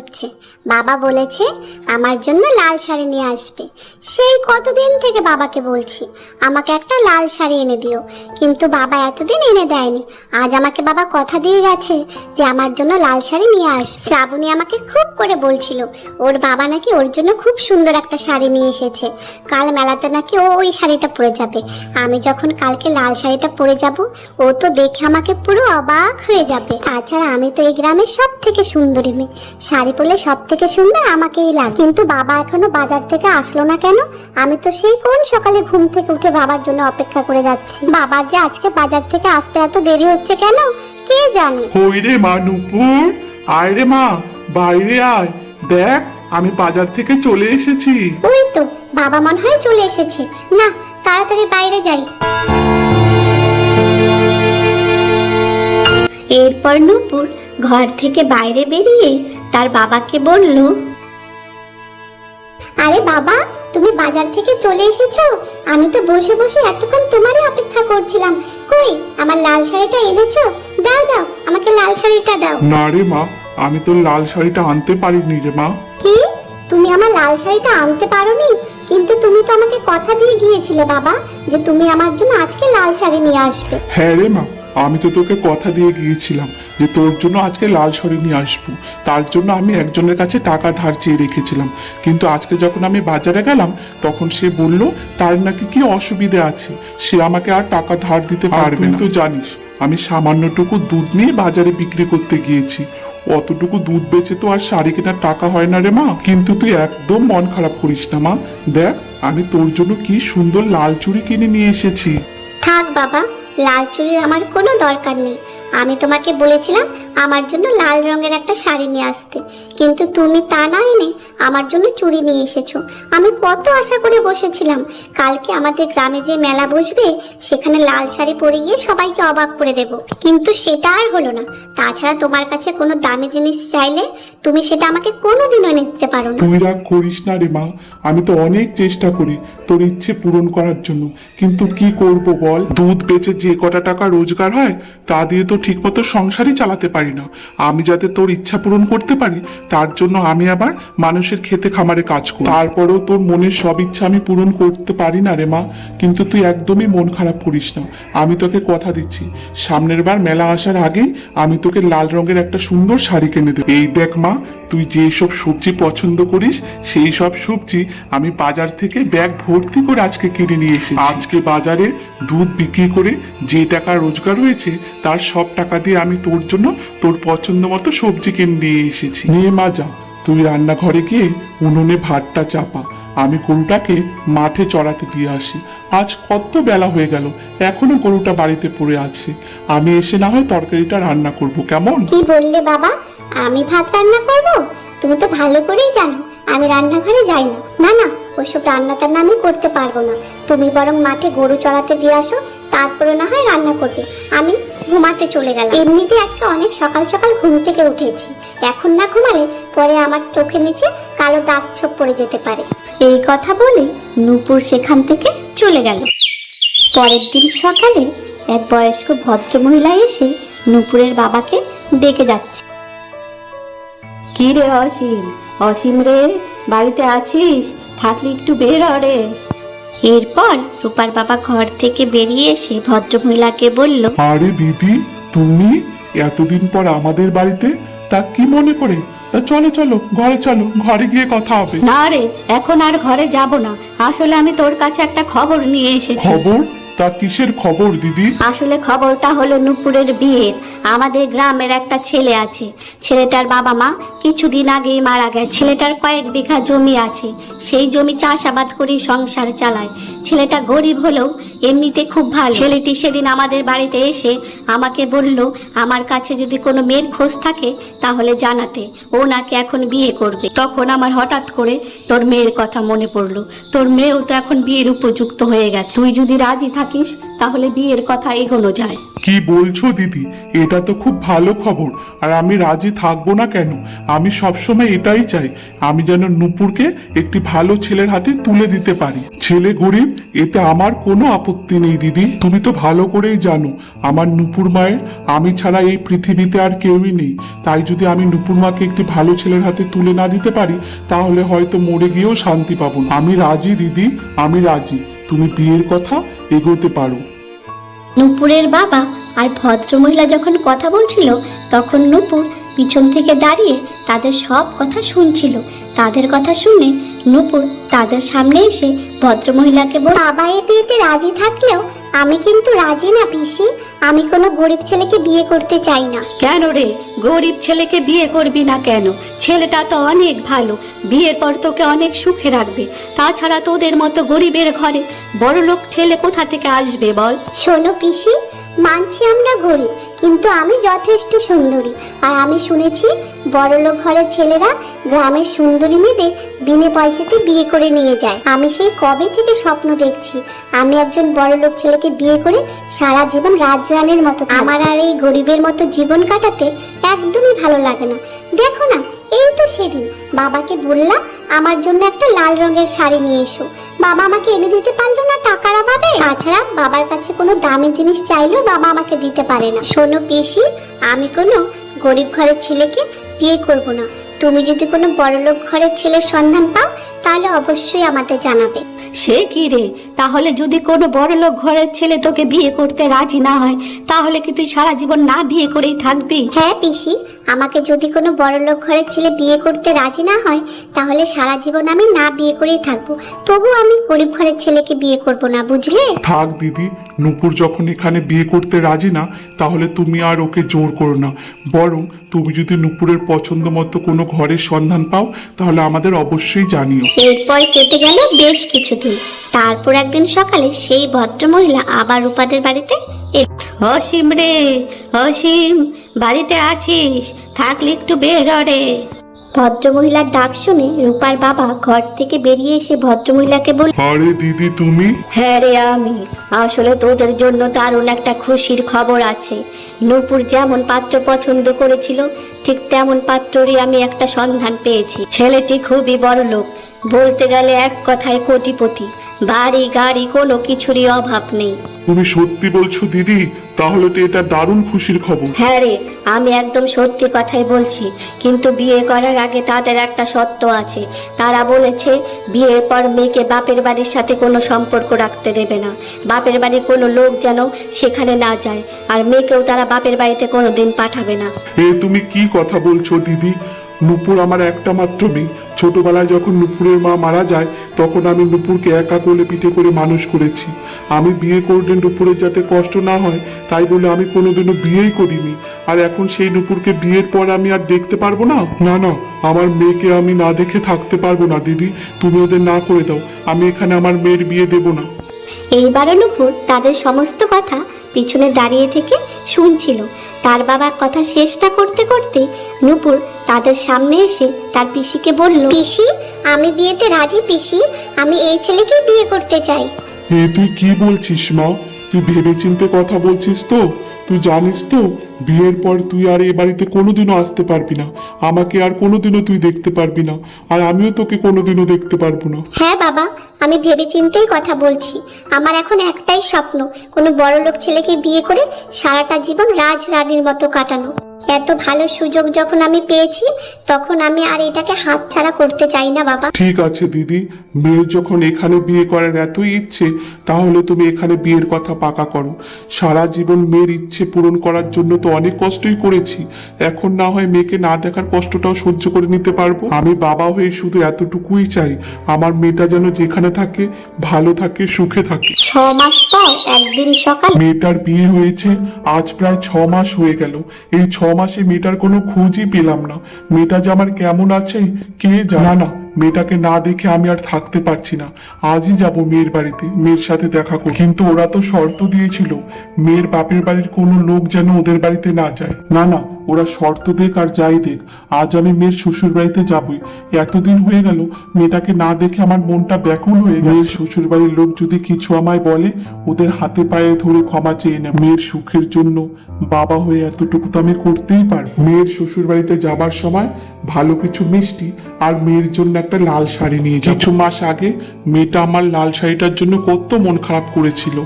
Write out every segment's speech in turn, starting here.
হচ্ছে। বাবা বলেছে, আমার জন্য লাল শাড়ি নিয়ে আসবে। সেই কতদিন থেকে বাবাকে বলছি, আমাকে একটা লাল শাড়ি এনে দিও। কিন্তু বাবা এতদিন এনে দেয়নি। আজ আমাকে বাবা কথা দিয়ে গেছে যে, আমার জন্য লাল শাড়ি নিয়ে আসবে। শ্রাবণী আমাকে খুব করে বলছিল, ওর বাবা নাকি ওর জন্য খুব সুন্দর একটা শাড়ি নিয়ে এসেছে। কাল মেলাতে নাকি ও ওই শাড়িটা পরে যাবে। আমি যখন কালকে লাল শাড়িটা পরে যাব, ও তো দেখে আমাকে পুরো অবাক হয়ে যাবে। তাছাড়া আমি তো এই গ্রামের সব থেকে সুন্দরী মেয়ে। শাড়ি পরলে সব থেকে সুন্দর আমাকেই লাগে। কিন্তু বাবা এখনও বাজার থেকে আসলো না কেন? আমি তো সেই কোন সকালে ঘুম থেকে উঠে বাবার জন্য অপেক্ষা করে যাচ্ছি। বাবার যে আজকে বাজার থেকে আসতে এত দেরি হচ্ছে কেন? কে জানে? ওই রে মা নুপুর আয় রে মা বাইরে আয়। দেখ আমি বাজার থেকে চলে এসেছি। ওই তো বাবা মনে হয় চলে এসেছে। না তাড়াতাড়ি বাইরে যাই। এরপর নূপুর ঘর থেকে বাইরে বেরিয়ে তার বাবাকে বলল আরে বাবা তুমি বাজার থেকে চলে এসেছ? আমি তো বসে বসে এতক্ষণ তোমারই অপেক্ষা করছিলাম। কই আমার লাল শাড়িটা এনেছো? দাও দাও আমাকে লাল শাড়িটা দাও। না রে মা আমি তোর লাল শাড়িটা আনতে পারিনি রে মা। কি? তুমি আমার লাল শাড়িটা আনতে পারোনি? কিন্তু তুমি তো আমাকে কথা দিয়ে গিয়েছিলে বাবা যে তুমি আমার জন্য আজকে লাল শাড়ি নিয়ে আসবে। হ্যাঁ রে মা আমি তো তোকে কথা দিয়ে গিয়েছিলাম যে তোর জন্য আজকে লাল শাড়ি নিয়ে আসব। তার জন্য আমি একজনের কাছে টাকা ধার চেয়ে রেখেছিলাম। কিন্তু আজকে যখন আমি বাজারে গেলাম তখন সে বলল তার নাকি কি অসুবিধে আছে? সে আমাকে আর টাকা ধার দিতে পারবে না। তো জানিস আমি সামান্যটুকু দুধ নিয়ে বাজারে বিক্রি করতে গিয়েছি। অতটুকু দুধ বেচে তো আর শাড়ি কেনার টাকা হয় না রে মা। কিন্তু তুই একদম মন খারাপ করিস না মা। দেখ আমি তোর জন্য কি সুন্দর লাল চুড়ি কিনে নিয়ে এসেছি। থাক বাবা লাল চুড়ির আমার কোনো দরকার নেই। আমি তোমাকে বলেছিলাম আমার জন্য লাল রঙের একটা শাড়ি নিয়ে আসতে। কিন্তু তুমি তা না এনে আমার জন্য চুড়ি নিয়ে এসেছ। আমি কত আশা করে বসেছিলাম। কালকে আমাদের গ্রামে যে মেলা বসবে, সেখানে লাল শাড়ি পরে গিয়ে সবাইকে অবাক করে দেব। কিন্তু সেটা আর হলো না। তাছাড়া তোমার কাছে কোনো দামি জিনিস চাইলে তুমি সেটা আমাকে কোনোদিনও এনে দিতে পারো না। তুই রাগ করিস না রে মা। আমি তো অনেক চেষ্টা করি। তোর ইচ্ছে পূরণ করার জন্য। কিন্তু কি করব বল? দুধ বেচে যে কটা টাকা রোজগার হয়, তা দিয়ে তো ঠিকমতো সংসারই চালাতে পারি না। আমি যাতে তোর ইচ্ছা পূরণ করতে পারি, তার জন্য আমি আবার মানুষের খেতে খামারে কাজ করি। তারপরেও তোর মনের সব ইচ্ছা আমি পূরণ করতে পারি না রে মা, কিন্তু তুই একদমই মন খারাপ করিস না। আমি তোকে কথা দিচ্ছি। সামনের বার মেলা আসার আগেই আমি তোকে লাল রঙের একটা সুন্দর শাড়ি কিনে দেবো। এই দেখ মা তুই যেই সব সবজি পছন্দ করিস, সেই সব সবজি আমি বাজার থেকে ব্যাগ ভর্তি করে আজকে কিনে নিয়ে এসেছি। আজকে বাজারে দুধ বিক্রি করে যে টাকা রোজগার হয়েছে, তার সব টাকা দিয়ে আমি তোর জন্য তোর পছন্দ মতো সবজি কিনে নিয়ে এসেছি। নিয়ে মা যা, তুই রান্নাঘরে গিয়ে উনুনে ভাতটা চাপা। আমি গরুটাকে মাঠে চড়াতে দিয়ে আসি। আজ কত বেলা হয়ে গেল, এখনও গরুটা বাড়িতে পড়ে আছে। আমি এসে না হয় তরকারিটা রান্না করব, কেমন? কি বললে বাবা? আমি ভাত রান্না করব? তুমি তো ভালো করেই জানো, আমি রান্নাঘরে যাই না। না না, ওইসব রান্না টান্না আমি করতে পারব না। তুমি বরং মাঠে গরু চড়াতে দিয়ে আসো তারপরে না হয় রান্না করবে। আমি ঘুমাতে চলে গেলাম। এমনিতে আজকে অনেক সকাল সকাল ঘুম থেকে উঠেছি। এখন না ঘুমালে পরে আমার চোখে নিচে কালো দাগ ছোপ পড়ে যেতে পারে। এই কথা বলে নূপুর সেখান থেকে চলে গেল। পরের দিন সকালে এক বয়স্ক ভদ্রমহিলা এসে নূপুরের বাবাকে ডেকে যাচ্ছে। কি রে অসীম? অসীম রে বাড়িতে আছিস? থাকলে একটু বের রে। এরপর রূপার বাবা ঘর থেকে বেরিয়ে এসে ভদ্রমহিলাকে বলল আরে দিদি তুমি এতদিন পর আমাদের বাড়িতে? তা কি মনে করে? তা চলো চলো ঘরে চলো ঘরে গিয়ে কথা হবে। না রে এখন আর ঘরে যাব না। আসলে আমি তোর কাছে একটা খবর নিয়ে এসেছি। খবর? তা কিসের খবর, দিদি? আসলে খবরটা হলো নুপুরের বিয়ের। আমাদের গ্রামের একটা ছেলে আছে। ছেলেটার বাবা মা কিছুদিন আগেই মারা গেছে। ছেলেটার কয়েক বিঘা জমি আছে। সেই জমি চাষাবাদ করেই সংসার চালায়। ছেলেটা গরিব হলেও এমনিতে খুব ভালো। ছেলেটি সেদিন আমাদের বাড়িতে এসে আমাকে বলল, আমার কাছে যদি কোনো মেয়ের খোঁজ থাকে তাহলে জানাতে। ও নাকি এখন বিয়ে করবে। তখন আমার হঠাৎ করে তোর মেয়ের কথা মনে পড়ল। তোর মেয়েও তো এখন বিয়ের উপযুক্ত হয়ে গেছে। তুই যদি রাজি থাকিস থাকিস, তাহলে বিয়ের কথা এগোনো যায়। কি বলছো দিদি? এটা তো খুব ভালো খবর। আর আমি রাজি থাকব না কেন? আমি সবসময় এটাই চাই। আমি যেন নুপুরকে একটি ভালো ছেলের হাতে তুলে দিতে পারি। ছেলে গরিব, এতে আমার কোনো আপত্তি নেই দিদি। তুমি তো ভালো করেই জানো, আমার নুপুর মায়ের, আমি ছাড়া এই পৃথিবীতে আর কেউই নেই। তাই যদি আমি নুপুর মাকে একটি ভালো ছেলের হাতে তুলে না দিতে পারি, তাহলে হয়তো মরে গিয়েও শান্তি পাবো না। আমি রাজি দিদি, আমি রাজি। তুমি বিয়ের কথা এগোতে পারো। নূপুরের বাবা আর ভদ্রমহিলা যখন কথা বলছিল, তখন নূপুর পিছন থেকে দাঁড়িয়ে তাদের সব কথা শুনছিল। তাদের কথা শুনে নূপুর তাদের সামনে এসে ভদ্রমহিলাকে বল বাবা এ বিয়েতে রাজি থাকলেও আমি কিন্তু রাজি না পিসি। আমি কোনো গরিব ছেলেকে বিয়ে করতে চাই না। কেন রে? গরিব ছেলেকে বিয়ে করবি না কেন? ছেলেটা তো অনেক ভালো। বিয়ের পর তোকে অনেক সুখে রাখবে। তাছাড়া তোদের মতো গরিবের ঘরে বড়লোক ছেলে কোথা থেকে আসবে বল? শোনো পিসি মানছি আমরা গরিব কিন্তু আমি যথেষ্ট সুন্দরী। আর আমি শুনেছি বড়লোক ঘরের ছেলেরা গ্রামের সুন্দরী মেয়েদের বিনে পয়সাতে বিয়ে করে নিয়ে যায়। আমি সেই কবে থেকে স্বপ্ন দেখছি? আমি একজন বড়লোক ছেলেকে বিয়ে করে সারা জীবন রাজরানীর মতো আমার আর এই গরিবের মতো জীবন কাটাতে একদমই ভালো লাগে না। দেখো না, এই তো সেদিন। বাবাকে বললাম, আমার জন্য একটা লাল রঙের শাড়ি নিয়ে এসো। বাবা আমাকে এনে দিতে পারল না টাকার অভাবে? তাছাড়া বাবার কাছে কোনো দামি জিনিস চাইলেও বাবা আমাকে দিতে পারে না। শোনো পিসি, আমি কোনো গরিব ঘরের ছেলেকে বিয়ে করব না। তুমি যদি কোনো বড়লোক ঘরের ছেলের সন্ধান পাও তাহলে অবশ্যই আমাদের জানাবে। সে কি রে? তাহলে যদি কোনো বড়লোক ঘরের ছেলে তোকে বিয়ে করতে রাজি না হয় তাহলে কি তুই সারা জীবন না বিয়ে করেই থাকবি? হ্যাঁ পিসি। আমাকে যদি কোনো বড়লোক ঘরের ছেলে বিয়ে করতে রাজি না হয় তাহলে সারা জীবন আমি না বিয়ে করেই থাকব। তবু আমি গরিব ঘরের ছেলেকে বিয়ে করব না বুঝলে? থাক দিদি নুপুর যখন এখানে বিয়ে করতে রাজি না তাহলে তুমি আর ওকে জোর করো না। বরং তুমি যদি নুপুরের পছন্দ মতো কোনো ঘরের সন্ধান পাও তাহলে আমাদের অবশ্যই জানিও। এরপর কেটে গেল বেশ কিছুদিন। তারপর একদিন সকালে সেই ভদ্রমহিলা আবার রূপাদের বাড়িতে অসীম রে অসীম বাড়িতে আছিস? থাকলে একটু বের হ রে। ভদ্রমহিলার ডাক শুনে রূপার বাবা ঘর থেকে বেরিয়ে এসে ভদ্রমহিলাকে বলল আরে দিদি তুমি? হ্যাঁ রে আমি আসলে তোদের জন্য দারুণ একটা খুশির খবর আছে। নূপুর যেমন পাত্র পছন্দ করেছিল ঠিক তেমন পাত্ররই আমি একটা সন্ধান পেয়েছি। ছেলেটি খুবই বড় লোক বলতে গেলে এক কথায় কোটিপতি। বাড়ি গাড়ি কোনো কিছুরই অভাব নেই। তুমি সত্যি বলছো দিদি? তাহলে তো এটা দারুণ খুশির খবর। হ্যাঁ রে আমি একদম সত্যি কথাই বলছি। কিন্তু বিয়ে করার আগে তাদের একটা সত্য আছে। তারা বলেছে বিয়ের পর মেয়েকে বাপের বাড়ির সাথে কোনো সম্পর্ক রাখতে দেবে না। বাপের বাড়ির কোনো লোক যেন সেখানে না যায়। আর মেয়েকেও তারা বাপের বাড়িতে কোনো দিন পাঠাবে না। এ তুমি কি কথা বলছো, দিদি? নুপুর আমার একটা মাত্র মেয়ে। ছোটবেলায় যখন নুপুরের মা মারা যায়, তখন আমি নুপুরকে একা কোলে পিঠে করে মানুষ করেছি। আমি বিয়ে করলে নুপুরের যাতে কষ্ট না হয়, তাই বলে আমি কোনোদিনও বিয়েই করিনি। আর এখন সেই নুপুরকে বিয়ের পর আমি আর দেখতে পারব না? না না, আমার মেয়েকে আমি না দেখে থাকতে পারব না, দিদি। তুমি ওদের না করে দাও। আমি এখানে আমার মেয়ের বিয়ে দেবো না। এইবারও নুপুর তাদের সমস্ত কথা পিছনে দাঁড়িয়ে থেকে শুনছিল। তার বাবা কথা শেষটা করতে করতে নুপুর তাদের সামনে এসে তার পিসিকে বলল পিসি আমি বিয়েতে রাজি পিসি আমি এই ছেলেকে বিয়ে করতে চাই। এ তুই কি বলছিস মা? তুই ভেবেচিন্তে কথা বলছিস তো? তুই জানিস তো বিয়ের পর তুই আর এ বাড়িতে কোনোদিনও আসতে পারবি না। আমাকে আর কোনোদিনও তুই দেখতে পারবি না। আর আমিও তোকে কোনোদিনও দেখতে পারব না। হ্যাঁ বাবা আমি ভেবে চিন্তেই কথা বলছি। আমার এখন একটাই স্বপ্ন, কোনো বড় লোক ছেলেকে বিয়ে করে সারাটা জীবন রাজ রানীর মতো কাটানো। এত ভালো সুযোগ যখন আমি পেয়েছি, তখন আমি আর এটাকে হাতছাড়া করতে চাই না, বাবা। ঠিক আছে, দিদি। মেয়ের যখন এখানে বিয়ে করার এতই ইচ্ছে তাহলে তুমি এখানে বিয়ের কথা পাকা করো। সারা জীবন মেয়ের ইচ্ছে পূরণ করার জন্য তো অনেক কষ্টই করেছি। এখন না হয় মেয়েকে না দেখার কষ্টটাও সহ্য করে নিতে পারব। আমি বাবা হয়ে শুধু এতটুকুই চাই আমার মেয়েটা যেন যেখানে থাকে ভালো থাকে সুখে থাকে। ছ মাস পর একদিন সকাল মেয়েটার বিয়ে হয়েছে আজ প্রায় ছ মাস হয়ে গেল। এই ছ মাসে মেয়েটার কোনো খোঁজই পেলাম না। মেয়েটা যে আমার কেমন আছে কে জানা? না মেয়েটাকে না দেখে আমি আর থাকতে পারছি না। আজই যাব মেয়ের বাড়িতে, মেয়ের সাথে দেখা করি কিন্তু ওরা তো শর্ত দিয়েছিল, মেয়ের বাপের বাড়ির কোনো লোক যেন ওদের বাড়িতে না যায়। না না ওরা শর্ত দেখ আর যাই দেখ আজ আমি মেয়ের শ্বশুর বাড়িতে যাবই। এতদিন হয়ে গেল মেয়েটাকে না দেখে আমার মনটা ব্যাকুল হয়ে গেছে। শ্বশুর বাড়ির লোক যদি কিছু আমায় বলে ওদের হাতে পায়ে ধরে ক্ষমা চেয়ে নেব। মেয়ের সুখের জন্য বাবা হয়ে এতটুকু তো আমি করতেই পারব। মেয়ের শ্বশুর বাড়িতে যাবার সময় ভালো কিছু মিষ্টি আর মেয়ের জন্য একটা লাল শাড়ি নিয়ে। কিছু মাস আগে মেয়েটা আমার লাল শাড়িটার জন্য কত মন খারাপ করেছিল।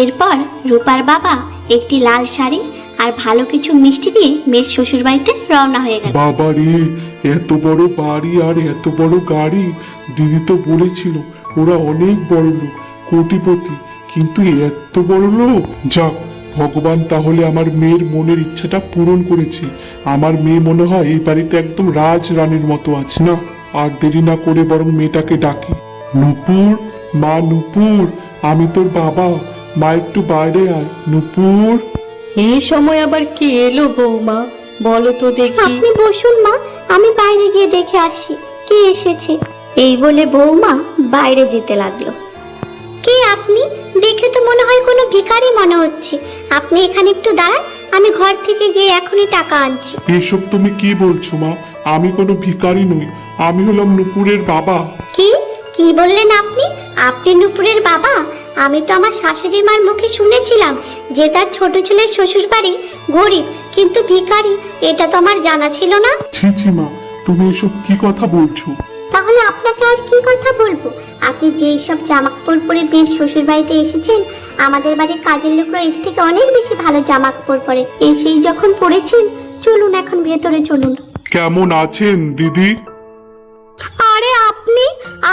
এরপর রূপার বাবা একটি লাল শাড়ি আর ভালো কিছু মিষ্টি দিয়ে মেয়ের শ্বশুর বাড়িতে রওনা হয়ে গেল। বাবা রে এত বড় বাড়ি আর এত বড় গাড়ি। দিদি তো বলেছিল, ওরা অনেক বড় লোক, কোটিপতি। কিন্তু এত বড় লোক? যাক, ভগবান তাহলে আমার মেয়ের মনের ইচ্ছাটা পূরণ করেছে। আমার মেয়ে মনে হয় এই বাড়িতে একদম রাজ রানীর মতো আছে। না, আর দেরি না করে বরং মেয়েটাকে ডাকি। নুপুর, মা নুপুর, আমি তোর বাবা। মা একটু বাইরে আয়। নুপুর। এই সময় আবার কে এলো বৌমা? বলো তো দেখি। আপনি বসুন মা আমি বাইরে গিয়ে দেখে আসি কে এসেছে? এই বলে বৌমা বাইরে যেতে লাগল। কে আপনি? দেখে তো মনে হয় কোনো ভিখারি মনে হচ্ছে। আপনি এখানে একটু দাঁড়ান আমি ঘর থেকে গিয়ে এখনই টাকা আনছি। এসব তুমি কি বলছো মা? আমি কোনো ভিখারি নই আমি হলাম নুপুরের বাবা। কি? কি বললেন আপনি? আপনি নুপুরের বাবা? আমি তো আমার শাশুড়ি মার মুখে শুনেছিলাম যে তার ছোট ছেলের শ্বশুর বাড়ি গরিব কিন্তু ভিখারি এটা তো আমার জানা ছিল না। ছি ছি মা তুমি এসব কি কথা বলছো? তাহলে আপনাকে আর কি কথা বলব? আপনি যেই সব জামা কাপড় পরে বেশ শ্বশুর বাড়িতে এসেছেন আমাদের বাড়ির কাজের লোকরা এর থেকে অনেক বেশি ভালো জামা কাপড় পরে এসেই যখন পরেছেন চলুন এখন ভেতরে চলুন। কেমন আছেন দিদি? আপনি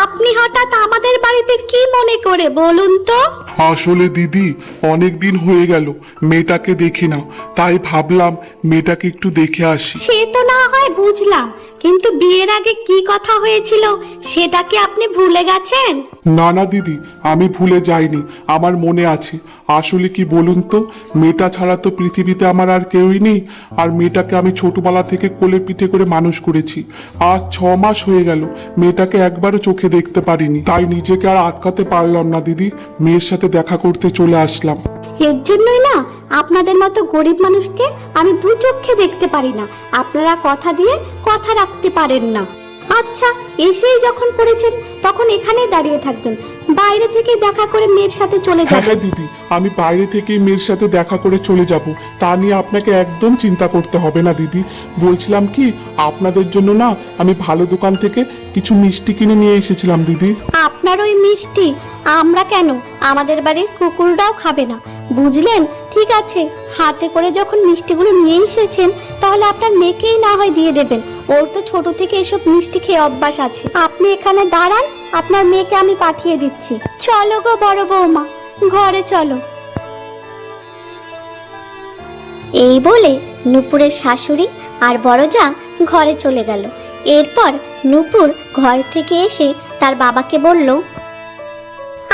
আপনি হঠাৎ আমাদের বাড়িতে কি মনে করে বলুন তো? আসলে দিদি অনেক দিন হয়ে গেল মেয়েটাকে দেখি না। তাই ভাবলাম মেয়েটাকে একটু দেখে আসি। সে তো না হয় বুঝলাম কিন্তু বিয়ের আগে কি কথা হয়েছিল সেটা কি আপনি ভুলে গেছেন? না না দিদি আমি ভুলে যাইনি আমার মনে আছে। আসলে কি বলুন তো? মেয়েটা ছাড়া তো পৃথিবীতে আমার আর কেউই নেই। আর মেয়েটাকে আমি ছোটবেলা থেকে কোলে পিঠে করে মানুষ করেছি। আজ ছ মাস হয়ে গেল। মেয়েটাকে একবারও চোখে দেখতে পারিনি। তাই নিজেকে আর আটকাতে পারলাম না, দিদি। মেয়ের সাথে দেখা করতে চলে আসলাম। এর জন্যই না আপনাদের মতো গরিব মানুষকে আমি দু চোখে দেখতে পারি না। আপনারা কথা দিয়ে কথা রাখতে পারেন না। আচ্ছা এসেই যখন পড়েছেন তখন এখানেই দাঁড়িয়ে থাকবেন। বাইরে থেকে দেখা করে মেয়ের সাথে চলে হ্যাঁ যাবেন। হ্যাঁ দিদি আমি বাইরে থেকেই মেয়ের সাথে দেখা করে চলে যাব। তা নিয়ে আপনাকে একদম চিন্তা করতে হবে না দিদি। বলছিলাম কি আপনাদের জন্য না আমি ভালো দোকান থেকে কিছু মিষ্টি কিনে নিয়ে এসেছিলাম দিদি। আপনার ওই মিষ্টি আমরা কেন? আমাদের বাড়ির কুকুররাও খাবে না। বুঝলেন? ঠিক আছে। হাতে করে যখন মিষ্টিগুলো নিয়ে এসেছেন, তাহলে আপনার মেয়েকেই না হয় দিয়ে দেবেন। ওর তো ছোট থেকে এসব মিষ্টি খেয়ে অভ্যাস আছে। আপনি এখানে দাঁড়ান, আপনার মেয়েকে আমি পাঠিয়ে দিচ্ছি। চলো গো বড় বৌমা, ঘরে চলো। এই বলে নুপুরের শাশুড়ি আর বড়জা ঘরে চলে গেল। এরপর নুপুর ঘর থেকে এসে তার বাবাকে বলল,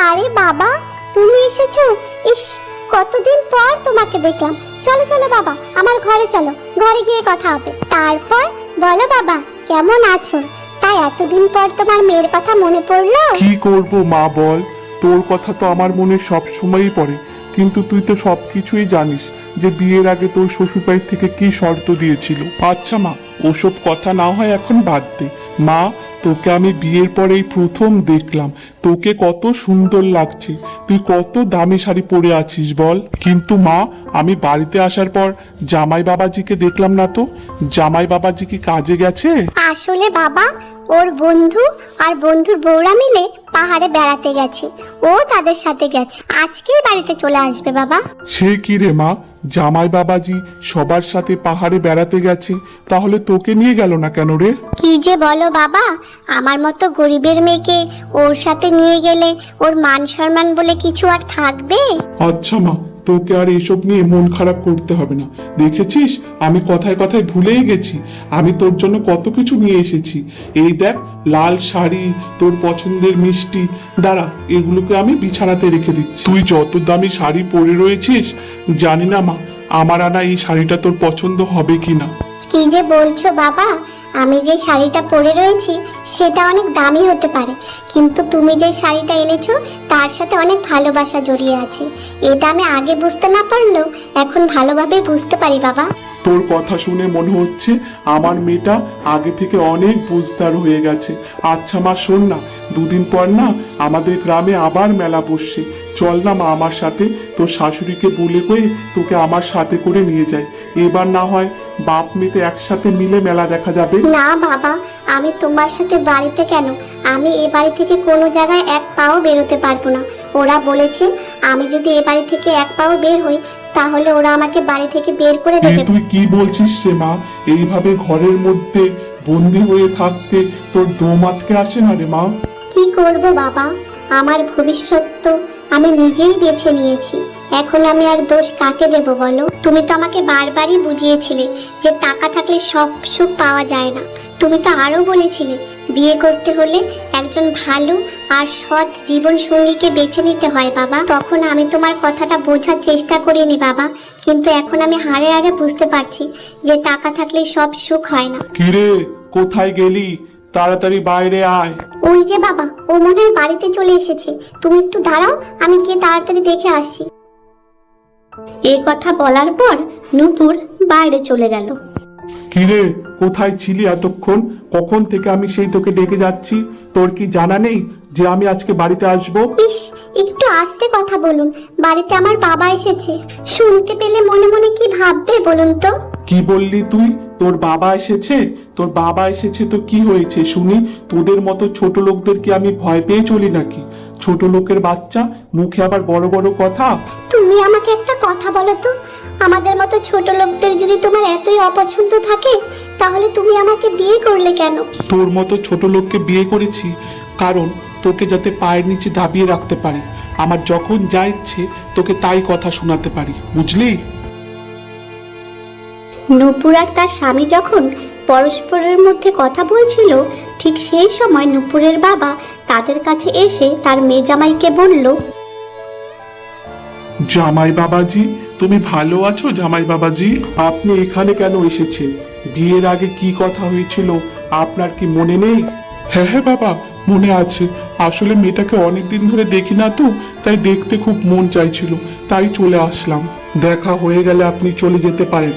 আরে বাবা, তুমি এসেছ? ইস কতদিন পর তোমাকে দেখলাম। চলো চলো বাবা আমার ঘরে চলো ঘরে গিয়ে কথা হবে। তারপর বলো বাবা কেমন আছো? তাই এতদিন পর তোমার মেয়ের কথা মনে পড়ল? কি করব মা বল? তোর কথা তো আমার মনে সব সময়ই পড়ে। কিন্তু তুই তো সব কিছুই জানিস যে বিয়ের আগে তোর শ্বশুরবাড়ি থেকে কি শর্ত দিয়েছিল। আচ্ছা মা ওসব কথা না হয় এখন বাদ দে। মা তোকে আমি বিয়ের পরেই প্রথম দেখলাম। তোকে কত সুন্দর লাগছে। তুই কত দামি শাড়ি পরে আছিস বল। কিন্তু মা, আমি বাড়িতে আসার পর জামাই বাবাজিকে দেখলাম না তো? জামাই বাবাজি কি কাজে গেছে? আসলে বাবা ওর বন্ধু আর বন্ধুর বউরা মিলে পাহাড়ে বেড়াতে গেছে। ও তাদের সাথে গেছে। আজকেই বাড়িতে চলে আসবে বাবা। সে কি রে মা? জামাই বাবাজি সবার সাথে পাহাড়ে বেড়াতে গেছে তাহলে তোকে নিয়ে গেল না কেন রে? কি যে বলো বাবা আমার মতো গরিবের মেয়েকে ওর সাথে নিয়ে গেলে ওর মান সম্মান বলে কিছু আর থাকবে? আচ্ছা মা তোকে আর এসব নিয়ে মন খারাপ করতে হবে না। দেখেছিস? আমি কথায় কথায় ভুলেই গেছি। আমি তোর জন্য কত কিছু নিয়ে এসেছি। এই দেখ, লাল শাড়ি, তোর পছন্দের মিষ্টি। দাঁড়া, এগুলোকে আমি বিছানাতে রেখে দিচ্ছি। তুই যত দামি শাড়ি পরে রয়েছিস, জানি না মা আমার আনা এই শাড়িটা তোর পছন্দ হবে কি না কি যে বলছো বাবা, আমি যে শাড়িটা পরে রয়েছি, সেটা অনেক দামি হতে পারে। কিন্তু তুমি যে শাড়িটা এনেছো, তার সাথে অনেক ভালোবাসা জড়িয়ে আছে। এটা আমি আগে বুঝতে না পারলেও এখন ভালোভাবে বুঝতে পারি বাবা। তোর কথা শুনে মনে হচ্ছে আমার মেয়েটা আগে থেকে অনেক বুঝদার হয়ে গেছে। আচ্ছা মা, শোন না, দুদিন পর না আমাদের গ্রামে আবার মেলা বসছে। চল না মা আমার সাথে, তোর শাশুড়িকে বলে কয়ে তোকে আমার সাথে করে নিয়ে যাই। এবার না হয় বাপ মেয়েতে একসাথে মিলে মেলা দেখা যাবে। না বাবা, আমি তোমার সাথে বাড়িতে কেন? আমি এ বাড়ি থেকে কোনো জায়গায় এক পাও বেরোতে পারব না। ওরা বলেছে, আমি যদি এ বাড়ি থেকে এক পাও বের হই তাহলে ওরা আমাকে বাড়ি থেকে বের করে দেবে। তুই কি বলছিস রে মা? এইভাবে ঘরের মধ্যে বন্দি হয়ে থাকতে তোর দম আটকে আসে না রে মা? কি করব বাবা? আমার ভবিষ্যৎ তো আমি নিজেই বেছে নিয়েছি। এখন আমি আর দোষ কাকে দেব বলো? তুমি তো আমাকে বারবারই বুঝিয়েছিলে যে টাকা থাকলে সব সুখ পাওয়া যায় না। তুমি তো আরও বলেছিলে বিয়ে করতে হলে একজন ভালো আর সৎ জীবন সঙ্গীকে বেছে নিতে হয় বাবা। তখন আমি তোমার কথাটা বোঝার চেষ্টা করিনি বাবা। কিন্তু এখন আমি হাড়ে হাড়ে বুঝতে পারছি যে টাকা থাকলে সব সুখ হয় না। কিরে কোথায় গেলি? তাড়াতাড়ি বাইরে আয়। ওই যে বাবা ও মনে হয় বাড়িতে চলে এসেছে। তুমি একটু দাঁড়াও আমি গিয়ে তাড়াতাড়ি দেখে আসি এই কথা বলার পর নূপুর বাইরে চলে গেল। কিরে কোথায় ছিলি এতক্ষণ? কখন থেকে আমি সেই তোকে ডেকে যাচ্ছি? তোর কি জানা নেই যে আমি আজকে বাড়িতে আসব? ইস একটু আস্তে কথা বলুন। বাড়িতে আমার বাবা এসেছে। শুনতে পেলে মনে মনে কি ভাববে বলুন তো? কি বললি তুই? তোর বাবা এসেছে? তোর বাবা এসেছে তো কি হয়েছে শুনি? তোদের মতো ছোট লোকদের কি আমি ভয় পেয়ে চলি নাকি? ছোট লোকের বাচ্চা মুখে আবার বড় বড় কথা। তুমি আমাকে একটা কথা বলো তো। আমাদের মতো ছোট লোকদের যদি তোমার এতই অপছন্দ থাকে তাহলে তুমি আমাকে বিয়ে করলে কেন? তোর মতো ছোট লোককে বিয়ে করেছি কারণ তোকে যাতে পায়ের নিচে দাবিয়ে রাখতে পারি। আমার যখন যা ইচ্ছে তোকে তাই কথা শোনাতে পারি। বুঝলি? নূপুর আর তার স্বামী যখন পরস্পরের মধ্যে কথা বলছিল, ঠিক সেই সময় নূপুরের বাবা তাদের কাছে এসে তার মেয়ে জামাইকে বলল, জামাই বাবাজি, তুমি ভালো আছো জামাই বাবাজি? আপনি এখানে কেন এসেছেন? বিয়ের আগে কি কথা হয়েছিল? আপনার কি মনে নেই? হ্যাঁ হ্যাঁ বাবা, মনে আছে। আসলে মেয়েটাকে অনেকদিন ধরে দেখি না তো, তাই দেখতে খুব মন চাইছিল, তাই চলে আসলাম। দেখা হয়ে গেলে আপনি চলে যেতে পারেন।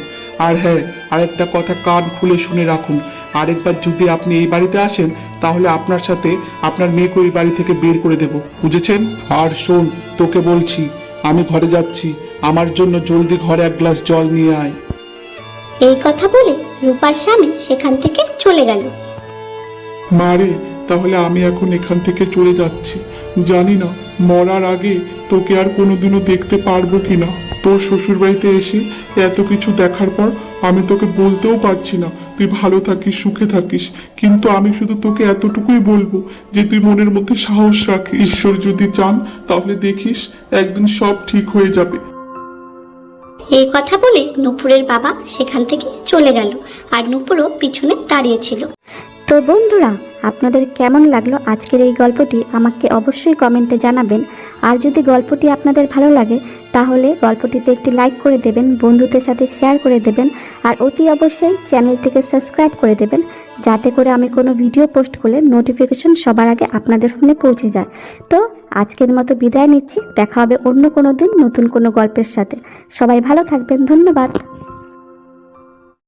আর হ্যাঁ আরেকটা কথা কান খুলে শুনে রাখুন। আরেকবার যদি আপনি এই বাড়িতে আসেন তাহলে আপনার সাথে আপনার মেয়েকে ওই বাড়ি থেকে বের করে দেব। বুঝেছেন? আর শোন তোকে বলছি আমি ঘরে যাচ্ছি। আমার জন্য জলদি ঘরে এক গ্লাস জল নিয়ে আয়। এই কথা বলে রূপার স্বামী সেখান থেকে চলে গেল। মারে তাহলে আমি এখন এখান থেকে চলে যাচ্ছি। জানি না মরার আগে তোকে আর কোনোদিনও দেখতে পারব কিনা। তোর শ্বশুর বাড়িতে এসে এত কিছু দেখার পর আমি তোকে বলতেও পারছি না। তুই ভালো থাকিস সুখে থাকিস। কিন্তু আমি শুধু তোকে এতটুকুই বলব যে তুই মনের মধ্যে সাহস রাখ ঈশ্বর যদি চান তাহলে দেখিস একদিন সব ঠিক হয়ে যাবে। এই কথা বলে নূপুরের বাবা সেখান থেকে চলে গেল আর নূপুরও পিছনে দাঁড়িয়েছিল তো বন্ধুরা আপনাদের কেমন লাগল আজকের এই গল্পটি আমাকে অবশ্যই কমেন্টে জানাবেন। আর যদি গল্পটি আপনাদের ভালো লাগে তাহলে গল্পটিতে একটি লাইক করে দেবেন, বন্ধুদের সাথে শেয়ার করে দেবেন, আর অতি অবশ্যই চ্যানেলটিকে সাবস্ক্রাইব করে দেবেন, যাতে করে আমি কোনো ভিডিও পোস্ট করলে নোটিফিকেশন সবার আগে আপনাদের ফোনে পৌঁছে যায়। তো আজকের মতো বিদায় নিচ্ছি, দেখা হবে অন্য কোনো দিন নতুন কোনো গল্পের সাথে। সবাই ভালো থাকবেন, ধন্যবাদ।